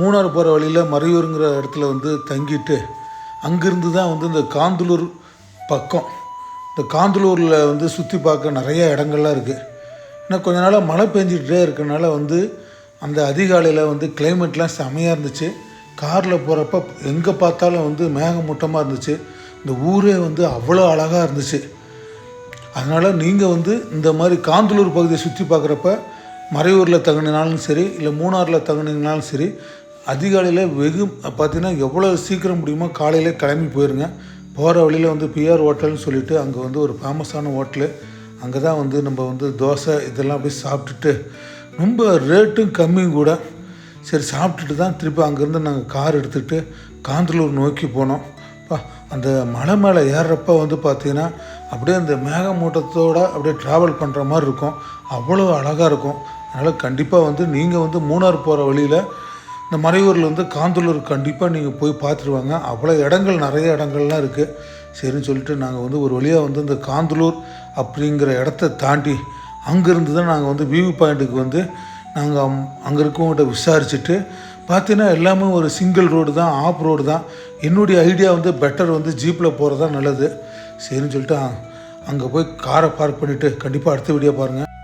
மூணார் போகிற வழியில் மறையூருங்கிற இடத்துல வந்து தங்கிட்டு அங்கேருந்து தான் வந்து இந்த காந்தலூர் பக்கம். இந்த காந்தலூரில் வந்து சுற்றி பார்க்க நிறைய இடங்கள்லாம் இருக்குது இன்னும் கொஞ்ச நாளாக மழை பெஞ்சிக்கிட்டே இருக்கனால வந்து அந்த அதிகாலையில் வந்து கிளைமேட்லாம் செமையாக இருந்துச்சு. காரில் போகிறப்ப எங்கே பார்த்தாலும் வந்து மேகமூட்டமாக இருந்துச்சு. இந்த ஊரே வந்து அவ்வளோ அழகாக இருந்துச்சு. அதனால் நீங்கள் வந்து இந்த மாதிரி காந்தலூர் பகுதியை சுற்றி பார்க்குறப்ப மறையூரில் தங்கினாலும் சரி இல்லை மூணாரில் தங்கினீங்கனாலும் சரி அதிகாலையில் வெகு பார்த்திங்கன்னா எவ்வளோ சீக்கிரம் முடியுமோ காலையிலே கிளம்பி போயிருங்க. போகிற வழியில் வந்து பிஆர் ஹோட்டல்னு சொல்லிவிட்டு அங்கே வந்து ஒரு ஃபேமஸான ஹோட்டலு அங்கே தான் வந்து நம்ம வந்து தோசை இதெல்லாம் அப்படியே சாப்பிட்டுட்டு ரொம்ப ரேட்டும் கம்மியும் கூட. சரி சாப்பிட்டுட்டு தான் திருப்பி அங்கேருந்து நாங்கள் கார் எடுத்துகிட்டு காந்தலூர் நோக்கி போனோம். பா அந்த மலை மேலே ஏறுறப்ப வந்து பார்த்திங்கன்னா அப்படியே அந்த மேகமூட்டத்தோடு அப்படியே ட்ராவல் பண்ணுற மாதிரி இருக்கும். அவ்வளோ அழகாக இருக்கும். அதனால் கண்டிப்பாக வந்து நீங்கள் வந்து மூணார் போகிற வழியில் இந்த மறையூரில் வந்து காந்தலூர் கண்டிப்பாக நீங்கள் போய் பார்த்துருவாங்க அவ்வளோ இடங்கள் நிறைய இடங்கள்லாம் இருக்குது சரின்னு சொல்லிட்டு நாங்கள் வந்து ஒரு வழியாக வந்து இந்த காந்தலூர் அப்படிங்கிற இடத்த தாண்டி அங்கேருந்து தான் நாங்கள் வந்து வியூ பாயிண்ட்டுக்கு வந்து நாங்கள் அங்கே இருக்கவங்ககிட்ட விசாரிச்சுட்டு பார்த்தீங்கன்னா எல்லாமே ஒரு சிங்கிள் ரோடு தான் ஆஃப் ரோடு தான். என்னுடைய ஐடியா வந்து பெட்டர் வந்து ஜீப்பில் போகிறது தான் நல்லது. சரின்னு சொல்லிட்டு அங்கே போய் காரை பார்க் பண்ணிவிட்டு கண்டிப்பாக அடுத்த வீடியோ பாருங்கள்